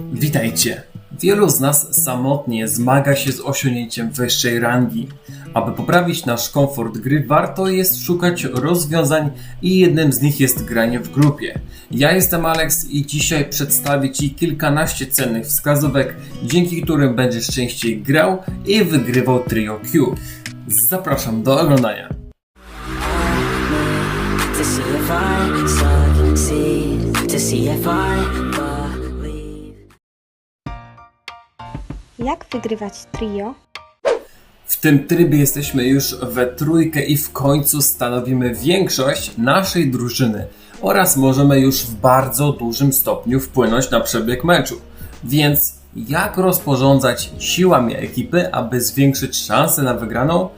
Witajcie! Wielu z nas samotnie zmaga się z osiągnięciem wyższej rangi. Aby poprawić nasz komfort gry, warto jest szukać rozwiązań i jednym z nich jest granie w grupie. Ja jestem Alex i dzisiaj przedstawię Ci kilkanaście cennych wskazówek, dzięki którym będziesz częściej grał i wygrywał Trio Q. Zapraszam do oglądania. to see if I succeed, to see if I Jak wygrywać trio? W tym trybie jesteśmy już we trójkę i w końcu stanowimy większość naszej drużyny oraz możemy już w bardzo dużym stopniu wpłynąć na przebieg meczu. Więc jak rozporządzać siłami ekipy, aby zwiększyć szanse na wygraną?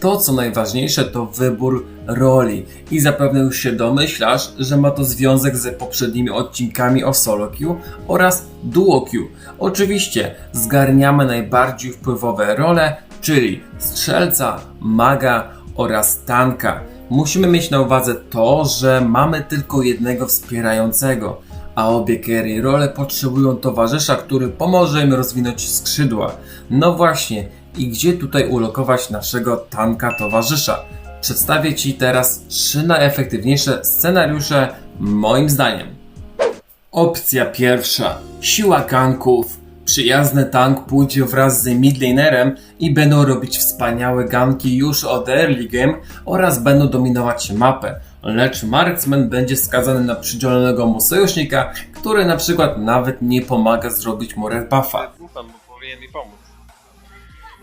To co najważniejsze to wybór roli i zapewne już się domyślasz, że ma to związek z poprzednimi odcinkami o solo queue oraz duo queue. Oczywiście zgarniamy najbardziej wpływowe role, czyli strzelca, maga oraz tanka. Musimy mieć na uwadze to, że mamy tylko jednego wspierającego, a obie carry role potrzebują towarzysza, który pomoże im rozwinąć skrzydła. No właśnie, i gdzie tutaj ulokować naszego tanka towarzysza? Przedstawię Ci teraz trzy najefektywniejsze scenariusze moim zdaniem. Opcja pierwsza. Siła ganków. Przyjazny tank pójdzie wraz z midlanerem i będą robić wspaniałe ganki już od early game oraz będą dominować mapę. Lecz marksman będzie skazany na przydzielonego mu sojusznika, który na przykład nawet nie pomaga zrobić mu red buffa. Ufam, bo powinien mi pomóc.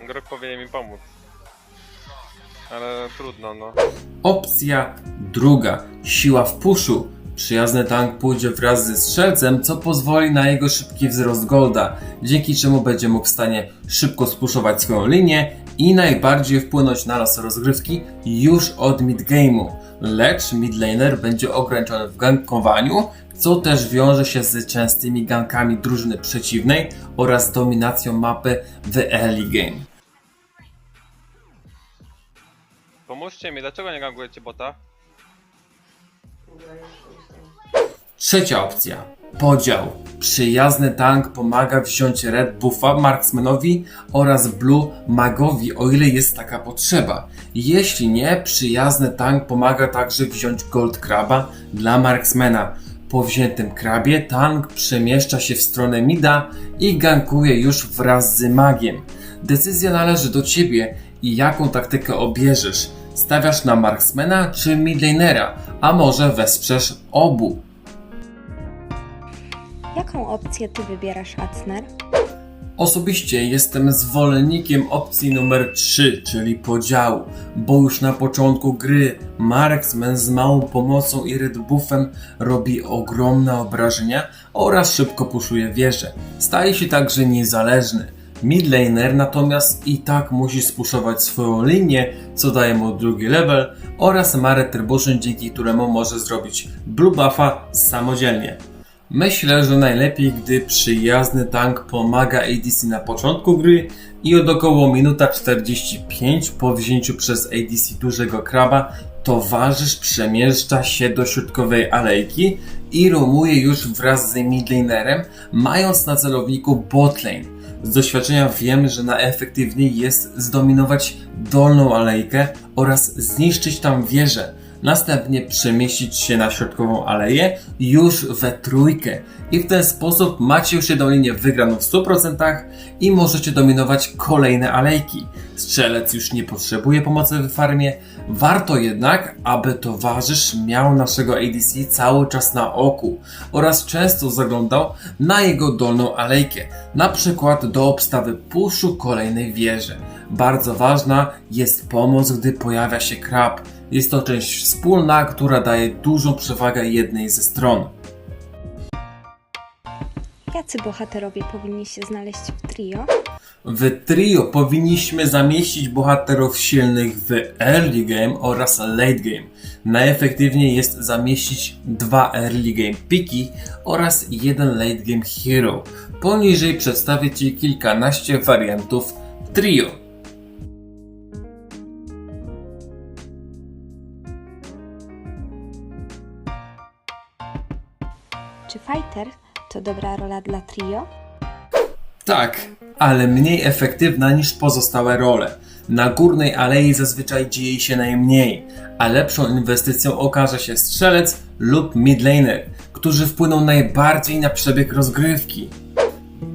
Grok powinien mi pomóc. Ale trudno, no. Opcja druga. Siła w puszu. Przyjazny tank pójdzie wraz ze strzelcem, co pozwoli na jego szybki wzrost golda, dzięki czemu będzie mógł w stanie szybko spuszować swoją linię i najbardziej wpłynąć na los rozgrywki już od midgame'u. Lecz midlaner będzie ograniczony w gankowaniu, co też wiąże się z częstymi gankami drużyny przeciwnej oraz dominacją mapy w early game. Pomóżcie mi, dlaczego nie gangujecie bota? Trzecia opcja. Podział. Przyjazny tank pomaga wziąć red buffa marksmanowi oraz blue magowi, o ile jest taka potrzeba. Jeśli nie, przyjazny tank pomaga także wziąć gold kraba dla marksmana. Po wziętym krabie tank przemieszcza się w stronę mida i gankuje już wraz z magiem. Decyzja należy do ciebie i jaką taktykę obierzesz. Stawiasz na marksmana czy midlanera, a może wesprzesz obu. Jaką opcję ty wybierasz, Acner? Osobiście jestem zwolennikiem opcji numer 3, czyli podziału, bo już na początku gry Marksman z małą pomocą i red buffem robi ogromne obrażenia oraz szybko puszuje wieżę. Staje się także niezależny. Midlaner natomiast i tak musi spuszować swoją linię, co daje mu drugi level oraz ma retribution, dzięki któremu może zrobić blue buffa samodzielnie. Myślę, że najlepiej, gdy przyjazny tank pomaga ADC na początku gry i od około minuta 45 po wzięciu przez ADC dużego kraba towarzysz przemieszcza się do środkowej alejki i rumuje już wraz z midlanerem, mając na celowniku botlane. Z doświadczenia wiem, że najefektywniej jest zdominować dolną alejkę oraz zniszczyć tam wieżę. Następnie przemieścić się na środkową aleję już we trójkę. I w ten sposób macie już jedną linię wygraną w 100% i możecie dominować kolejne alejki. Strzelec już nie potrzebuje pomocy w farmie. Warto jednak, aby towarzysz miał naszego ADC cały czas na oku oraz często zaglądał na jego dolną alejkę, na przykład do obstawy puszu kolejnej wieży. Bardzo ważna jest pomoc, gdy pojawia się krab. Jest to część wspólna, która daje dużą przewagę jednej ze stron. Jacy bohaterowie powinni się znaleźć w trio? W trio powinniśmy zamieścić bohaterów silnych w early game oraz late game. Najefektywniej jest zamieścić dwa early game piki oraz jeden late game hero. Poniżej przedstawię Ci kilkanaście wariantów trio. Czy fighter to dobra rola dla trio? Tak, ale mniej efektywna niż pozostałe role. Na górnej alei zazwyczaj dzieje się najmniej, a lepszą inwestycją okaże się strzelec lub midlaner, którzy wpłyną najbardziej na przebieg rozgrywki.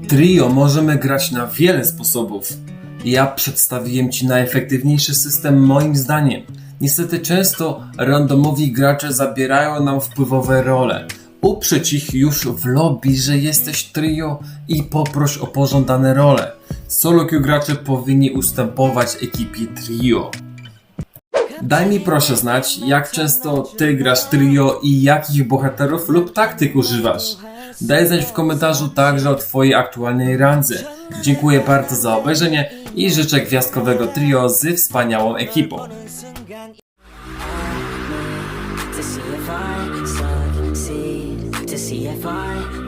Trio możemy grać na wiele sposobów. Ja przedstawiłem Ci najefektywniejszy system moim zdaniem. Niestety często randomowi gracze zabierają nam wpływowe role. Uprzeć ich już w lobby, że jesteś trio i poproś o pożądane role. Solo queue gracze powinni ustępować ekipie trio. Daj mi proszę znać, jak często ty grasz trio i jakich bohaterów lub taktyk używasz. Daj znać w komentarzu także o twojej aktualnej randze. Dziękuję bardzo za obejrzenie i życzę gwiazdkowego trio z wspaniałą ekipą. C F I.